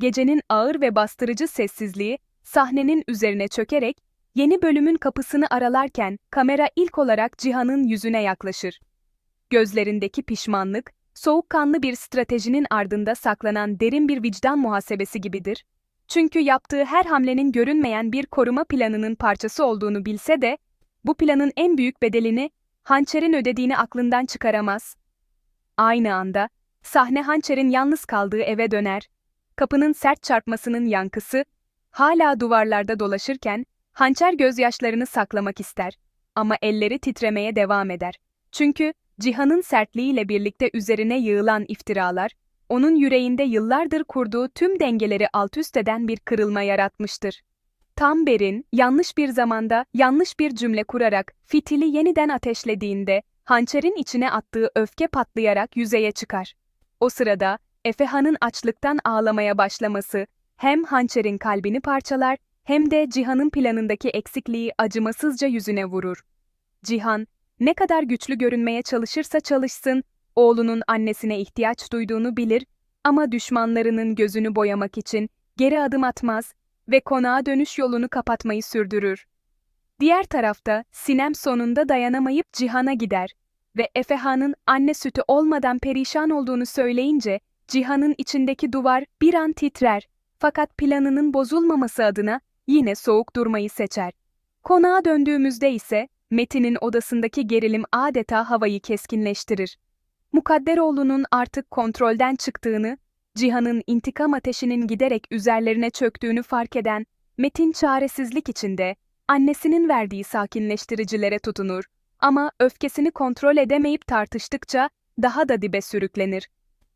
gecenin ağır ve bastırıcı sessizliği sahnenin üzerine çökerek yeni bölümün kapısını aralarken kamera ilk olarak Cihan'ın yüzüne yaklaşır. Gözlerindeki pişmanlık, soğukkanlı bir stratejinin ardında saklanan derin bir vicdan muhasebesi gibidir. Çünkü yaptığı her hamlenin görünmeyen bir koruma planının parçası olduğunu bilse de, bu planın en büyük bedelini hançerin ödediğini aklından çıkaramaz. Aynı anda, sahne hançerin yalnız kaldığı eve döner. Kapının sert çarpmasının yankısı, hala duvarlarda dolaşırken, hançer gözyaşlarını saklamak ister. Ama elleri titremeye devam eder. Çünkü Cihan'ın sertliğiyle birlikte üzerine yığılan iftiralar, onun yüreğinde yıllardır kurduğu tüm dengeleri altüst eden bir kırılma yaratmıştır. Tam Ber'in, yanlış bir zamanda, yanlış bir cümle kurarak, fitili yeniden ateşlediğinde, hançerin içine attığı öfke patlayarak yüzeye çıkar. O sırada, Efehan'ın açlıktan ağlamaya başlaması, hem hançerin kalbini parçalar, hem de Cihan'ın planındaki eksikliği acımasızca yüzüne vurur. Cihan, ne kadar güçlü görünmeye çalışırsa çalışsın, oğlunun annesine ihtiyaç duyduğunu bilir ama düşmanlarının gözünü boyamak için geri adım atmaz ve konağa dönüş yolunu kapatmayı sürdürür. Diğer tarafta Sinem sonunda dayanamayıp Cihan'a gider ve Efehan'ın anne sütü olmadan perişan olduğunu söyleyince Cihan'ın içindeki duvar bir an titrer fakat planının bozulmaması adına yine soğuk durmayı seçer. Konağa döndüğümüzde ise Metin'in odasındaki gerilim adeta havayı keskinleştirir. Mukadderoğlu'nun artık kontrolden çıktığını, Cihan'ın intikam ateşinin giderek üzerlerine çöktüğünü fark eden Metin çaresizlik içinde annesinin verdiği sakinleştiricilere tutunur ama öfkesini kontrol edemeyip tartıştıkça daha da dibe sürüklenir.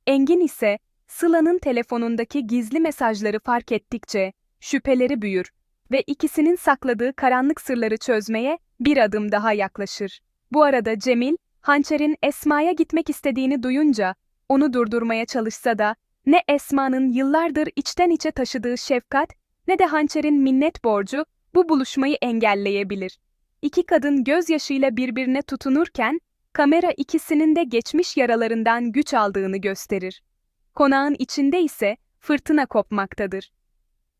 Engin ise Sıla'nın telefonundaki gizli mesajları fark ettikçe şüpheleri büyür ve ikisinin sakladığı karanlık sırları çözmeye bir adım daha yaklaşır. Bu arada Cemil, Hançer'in Esma'ya gitmek istediğini duyunca onu durdurmaya çalışsa da ne Esma'nın yıllardır içten içe taşıdığı şefkat ne de Hançer'in minnet borcu bu buluşmayı engelleyebilir. İki kadın gözyaşıyla birbirine tutunurken kamera ikisinin de geçmiş yaralarından güç aldığını gösterir. Konağın içinde ise fırtına kopmaktadır.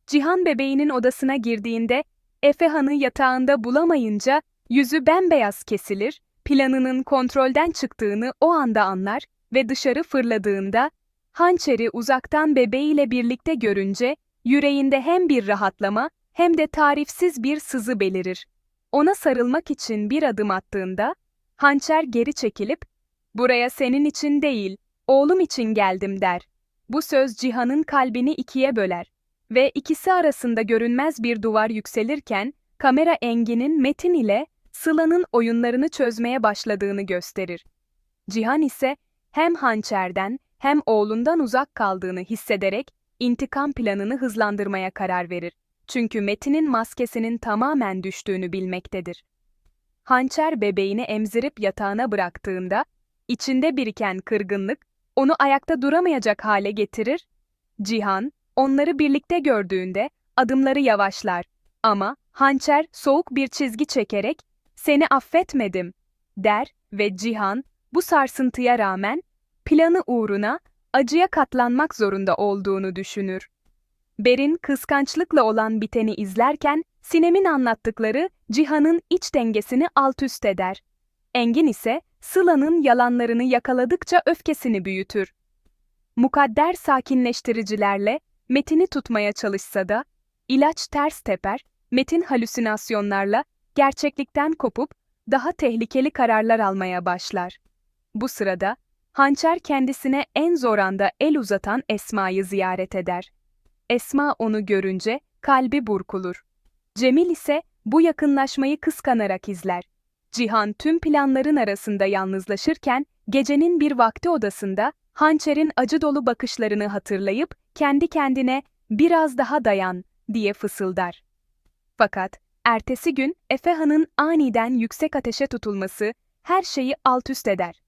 Cihan bebeğinin odasına girdiğinde Efehan'ı yatağında bulamayınca yüzü bembeyaz kesilir, planının kontrolden çıktığını o anda anlar ve dışarı fırladığında hançeri uzaktan bebeğiyle birlikte görünce yüreğinde hem bir rahatlama hem de tarifsiz bir sızı belirir. Ona sarılmak için bir adım attığında hançer geri çekilip "Buraya senin için değil, oğlum için geldim." der. Bu söz Cihan'ın kalbini ikiye böler ve ikisi arasında görünmez bir duvar yükselirken kamera Engin'in Metin ile Sıla'nın oyunlarını çözmeye başladığını gösterir. Cihan ise hem hançerden hem oğlundan uzak kaldığını hissederek intikam planını hızlandırmaya karar verir. Çünkü Metin'in maskesinin tamamen düştüğünü bilmektedir. Hançer bebeğini emzirip yatağına bıraktığında, içinde biriken kırgınlık onu ayakta duramayacak hale getirir. Cihan, onları birlikte gördüğünde adımları yavaşlar ama hançer soğuk bir çizgi çekerek "Seni affetmedim." der ve Cihan bu sarsıntıya rağmen planı uğruna acıya katlanmak zorunda olduğunu düşünür. Ber'in kıskançlıkla olan biteni izlerken Sinem'in anlattıkları Cihan'ın iç dengesini alt üst eder. Engin ise Sıla'nın yalanlarını yakaladıkça öfkesini büyütür. Mukadder sakinleştiricilerle Metin'i tutmaya çalışsa da, ilaç ters teper, Metin halüsinasyonlarla gerçeklikten kopup daha tehlikeli kararlar almaya başlar. Bu sırada, Hançer kendisine en zor anda el uzatan Esma'yı ziyaret eder. Esma onu görünce kalbi burkulur. Cemil ise bu yakınlaşmayı kıskanarak izler. Cihan tüm planların arasında yalnızlaşırken, gecenin bir vakti odasında, hançerin acı dolu bakışlarını hatırlayıp, kendi kendine, biraz daha dayan, diye fısıldar. Fakat, ertesi gün, Efehan'ın aniden yüksek ateşe tutulması, her şeyi alt üst eder.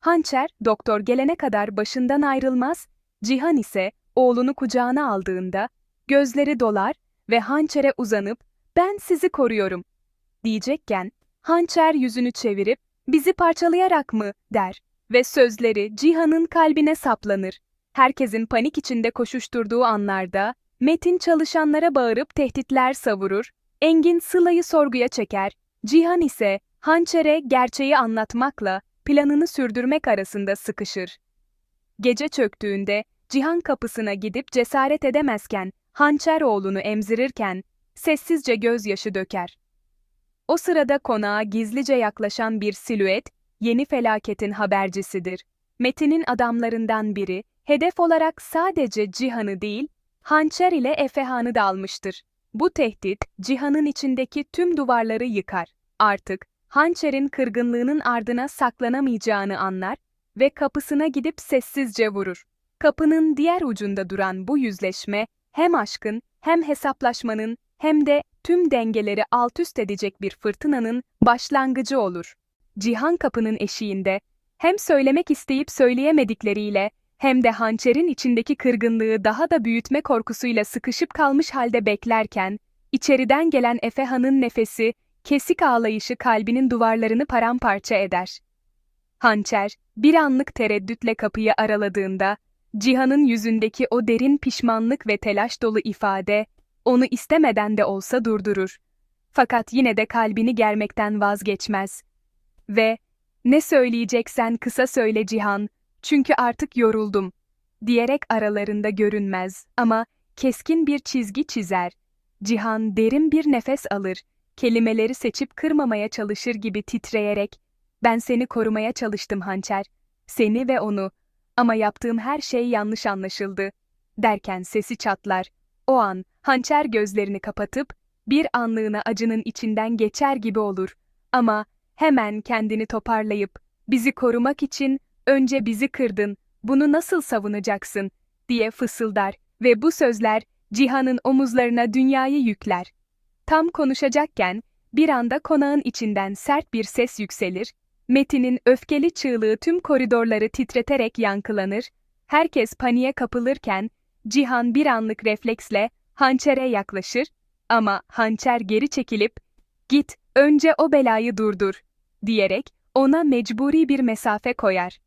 Hançer, doktor gelene kadar başından ayrılmaz, Cihan ise, oğlunu kucağına aldığında, gözleri dolar ve hançere uzanıp, ben sizi koruyorum, diyecekken, hançer yüzünü çevirip, bizi parçalayarak mı, der ve sözleri Cihan'ın kalbine saplanır. Herkesin panik içinde koşuşturduğu anlarda, Metin çalışanlara bağırıp tehditler savurur, Engin Sıla'yı sorguya çeker, Cihan ise hançere gerçeği anlatmakla planını sürdürmek arasında sıkışır. Gece çöktüğünde Cihan kapısına gidip cesaret edemezken, hançer oğlunu emzirirken sessizce gözyaşı döker. O sırada konağa gizlice yaklaşan bir silüet, yeni felaketin habercisidir. Metin'in adamlarından biri, hedef olarak sadece Cihan'ı değil, hançer ile Efehan'ı da almıştır. Bu tehdit, Cihan'ın içindeki tüm duvarları yıkar. Artık, hançerin kırgınlığının ardına saklanamayacağını anlar ve kapısına gidip sessizce vurur. Kapının diğer ucunda duran bu yüzleşme, hem aşkın, hem hesaplaşmanın, hem de tüm dengeleri alt üst edecek bir fırtınanın başlangıcı olur. Cihan kapının eşiğinde, hem söylemek isteyip söyleyemedikleriyle, hem de hançerin içindeki kırgınlığı daha da büyütme korkusuyla sıkışıp kalmış halde beklerken, içeriden gelen Efehan'ın nefesi, kesik ağlayışı kalbinin duvarlarını paramparça eder. Hançer, bir anlık tereddütle kapıyı araladığında, Cihan'ın yüzündeki o derin pişmanlık ve telaş dolu ifade, onu istemeden de olsa durdurur. Fakat yine de kalbini germekten vazgeçmez. Ve, ne söyleyeceksen kısa söyle Cihan, çünkü artık yoruldum, diyerek aralarında görünmez ama keskin bir çizgi çizer. Cihan derin bir nefes alır, kelimeleri seçip kırmamaya çalışır gibi titreyerek, ben seni korumaya çalıştım hançer, seni ve onu, ama yaptığım her şey yanlış anlaşıldı, derken sesi çatlar. O an, hançer gözlerini kapatıp, bir anlığına acının içinden geçer gibi olur. Ama hemen kendini toparlayıp, bizi korumak için önce bizi kırdın, bunu nasıl savunacaksın, diye fısıldar ve bu sözler Cihan'ın omuzlarına dünyayı yükler. Tam konuşacakken, bir anda konağın içinden sert bir ses yükselir, Metin'in öfkeli çığlığı tüm koridorları titreterek yankılanır, herkes paniğe kapılırken, Cihan bir anlık refleksle hançere yaklaşır ama hançer geri çekilip, git önce o belayı durdur, diyerek ona mecburi bir mesafe koyar.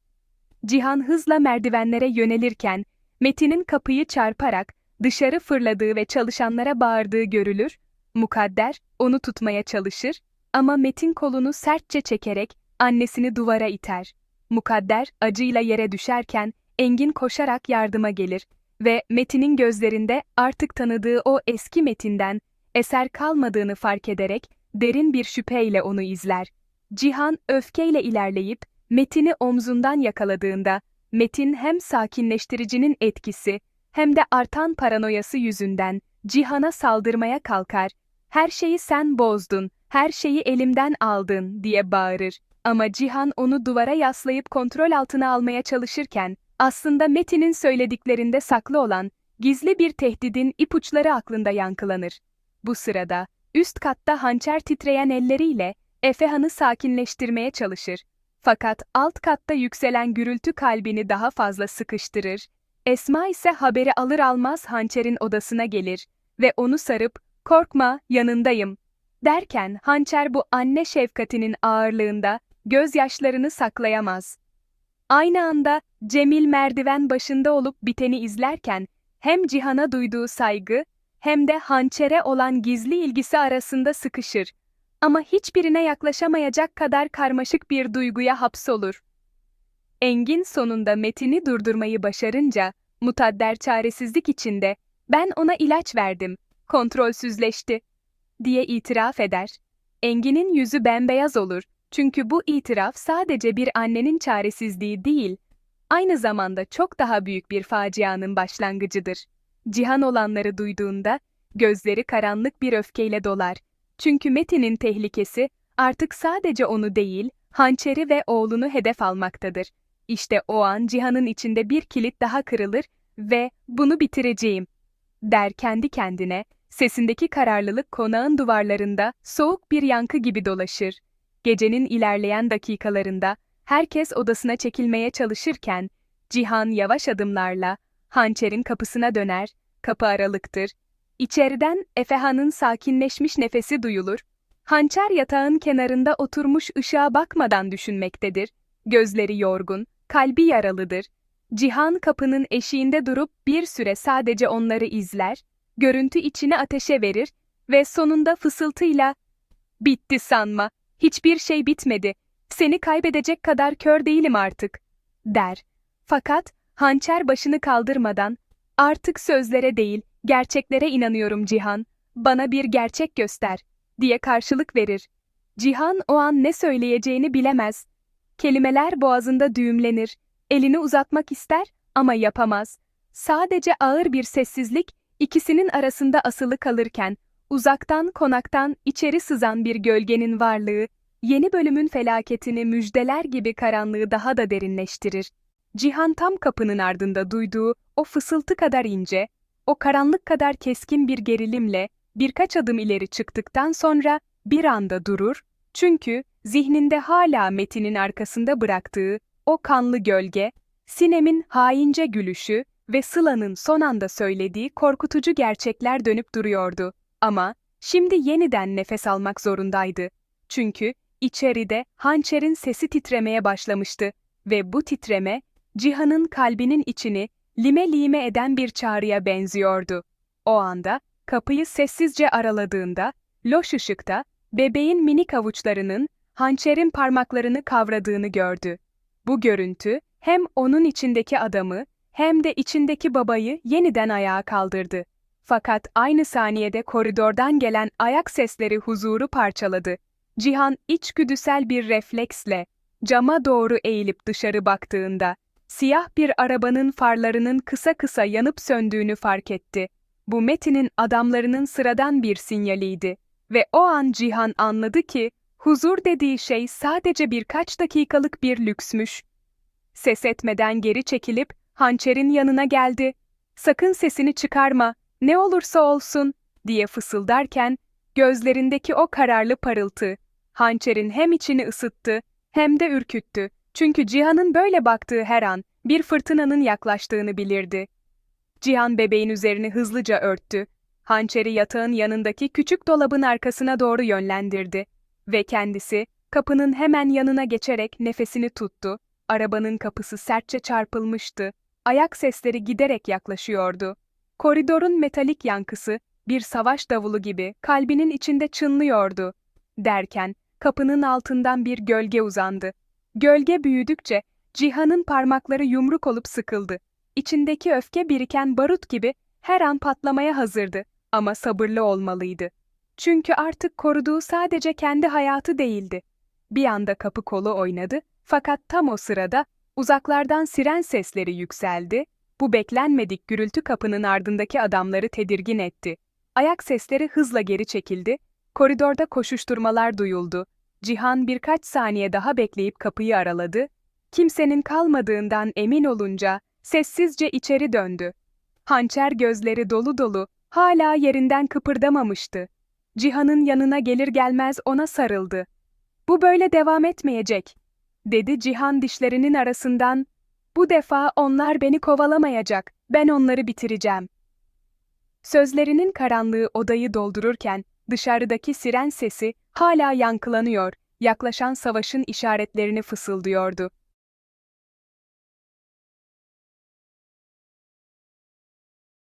Cihan hızla merdivenlere yönelirken, Metin'in kapıyı çarparak dışarı fırladığı ve çalışanlara bağırdığı görülür, Mukadder onu tutmaya çalışır ama Metin kolunu sertçe çekerek annesini duvara iter. Mukadder acıyla yere düşerken Engin koşarak yardıma gelir ve Metin'in gözlerinde artık tanıdığı o eski Metin'den eser kalmadığını fark ederek derin bir şüpheyle onu izler. Cihan öfkeyle ilerleyip Metin'i omzundan yakaladığında Metin hem sakinleştiricinin etkisi hem de artan paranoyası yüzünden Cihan'a saldırmaya kalkar. Her şeyi sen bozdun, her şeyi elimden aldın diye bağırır. Ama Cihan onu duvara yaslayıp kontrol altına almaya çalışırken aslında Metin'in söylediklerinde saklı olan gizli bir tehdidin ipuçları aklında yankılanır. Bu sırada üst katta hançer titreyen elleriyle Efehan'ı sakinleştirmeye çalışır. Fakat alt katta yükselen gürültü kalbini daha fazla sıkıştırır. Esma ise haberi alır almaz hançerin odasına gelir ve onu sarıp "Korkma, yanındayım." derken hançer bu anne şefkatinin ağırlığında gözyaşlarını saklayamaz. Aynı anda Cemil merdiven başında olup biteni izlerken hem Cihan'a duyduğu saygı hem de hançere olan gizli ilgisi arasında sıkışır. Ama hiçbirine yaklaşamayacak kadar karmaşık bir duyguya hapsolur. Engin sonunda Metin'i durdurmayı başarınca, mutadder çaresizlik içinde, ben ona ilaç verdim, kontrolsüzleşti, diye itiraf eder. Engin'in yüzü bembeyaz olur çünkü bu itiraf sadece bir annenin çaresizliği değil, aynı zamanda çok daha büyük bir facianın başlangıcıdır. Cihan olanları duyduğunda, gözleri karanlık bir öfkeyle dolar. Çünkü Metin'in tehlikesi artık sadece onu değil, hançeri ve oğlunu hedef almaktadır. İşte o an Cihan'ın içinde bir kilit daha kırılır ve bunu bitireceğim, der kendi kendine, sesindeki kararlılık konağın duvarlarında soğuk bir yankı gibi dolaşır. Gecenin ilerleyen dakikalarında herkes odasına çekilmeye çalışırken Cihan yavaş adımlarla hançerin kapısına döner, kapı aralıktır. İçeriden Efehan'ın sakinleşmiş nefesi duyulur. Hançer yatağın kenarında oturmuş ışığa bakmadan düşünmektedir. Gözleri yorgun, kalbi yaralıdır. Cihan kapının eşiğinde durup bir süre sadece onları izler, görüntü içine ateşe verir ve sonunda fısıltıyla ''Bitti sanma, hiçbir şey bitmedi, seni kaybedecek kadar kör değilim artık.'' der. Fakat hançer başını kaldırmadan ''Artık sözlere değil, gerçeklere inanıyorum Cihan, bana bir gerçek göster.'' diye karşılık verir. Cihan o an ne söyleyeceğini bilemez. Kelimeler boğazında düğümlenir, elini uzatmak ister ama yapamaz. Sadece ağır bir sessizlik ikisinin arasında asılı kalırken, uzaktan konaktan içeri sızan bir gölgenin varlığı, yeni bölümün felaketini müjdeler gibi karanlığı daha da derinleştirir. Cihan tam kapının ardında duyduğu o fısıltı kadar ince, o karanlık kadar keskin bir gerilimle birkaç adım ileri çıktıktan sonra bir anda durur, çünkü zihninde hala Metin'in arkasında bıraktığı o kanlı gölge, Sinem'in haince gülüşü ve Sıla'nın son anda söylediği korkutucu gerçekler dönüp duruyordu. Ama şimdi yeniden nefes almak zorundaydı. Çünkü içeride hançerin sesi titremeye başlamıştı ve bu titreme Cihan'ın kalbinin içini lime lime eden bir çağrıya benziyordu. O anda kapıyı sessizce araladığında, loş ışıkta bebeğin minik avuçlarının hançerin parmaklarını kavradığını gördü. Bu görüntü hem onun içindeki adamı hem de içindeki babayı yeniden ayağa kaldırdı. Fakat aynı saniyede koridordan gelen ayak sesleri huzuru parçaladı. Cihan içgüdüsel bir refleksle cama doğru eğilip dışarı baktığında siyah bir arabanın farlarının kısa kısa yanıp söndüğünü fark etti. Bu Metin'in adamlarının sıradan bir sinyaliydi ve o an Cihan anladı ki huzur dediği şey sadece birkaç dakikalık bir lüksmüş. Ses etmeden geri çekilip hançerin yanına geldi. Sakın sesini çıkarma, ne olursa olsun, diye fısıldarken, gözlerindeki o kararlı parıltı, hançerin hem içini ısıttı, hem de ürküttü. Çünkü Cihan'ın böyle baktığı her an, bir fırtınanın yaklaştığını bilirdi. Cihan bebeğin üzerini hızlıca örttü, hançeri yatağın yanındaki küçük dolabın arkasına doğru yönlendirdi ve kendisi, kapının hemen yanına geçerek nefesini tuttu. Arabanın kapısı sertçe çarpılmıştı. Ayak sesleri giderek yaklaşıyordu. Koridorun metalik yankısı, bir savaş davulu gibi kalbinin içinde çınlıyordu. Derken, kapının altından bir gölge uzandı. Gölge büyüdükçe, Cihan'ın parmakları yumruk olup sıkıldı. İçindeki öfke biriken barut gibi her an patlamaya hazırdı ama sabırlı olmalıydı. Çünkü artık koruduğu sadece kendi hayatı değildi. Bir anda kapı kolu oynadı fakat tam o sırada uzaklardan siren sesleri yükseldi. Bu beklenmedik gürültü kapının ardındaki adamları tedirgin etti. Ayak sesleri hızla geri çekildi. Koridorda koşuşturmalar duyuldu. Cihan birkaç saniye daha bekleyip kapıyı araladı. Kimsenin kalmadığından emin olunca sessizce içeri döndü. Hançer gözleri dolu dolu, hala yerinden kıpırdamamıştı. Cihan'ın yanına gelir gelmez ona sarıldı. Bu böyle devam etmeyecek dedi Cihan dişlerinin arasından. Bu defa onlar beni kovalamayacak, ben onları bitireceğim. Sözlerinin karanlığı odayı doldururken, dışarıdaki siren sesi hala yankılanıyor, yaklaşan savaşın işaretlerini fısıldıyordu.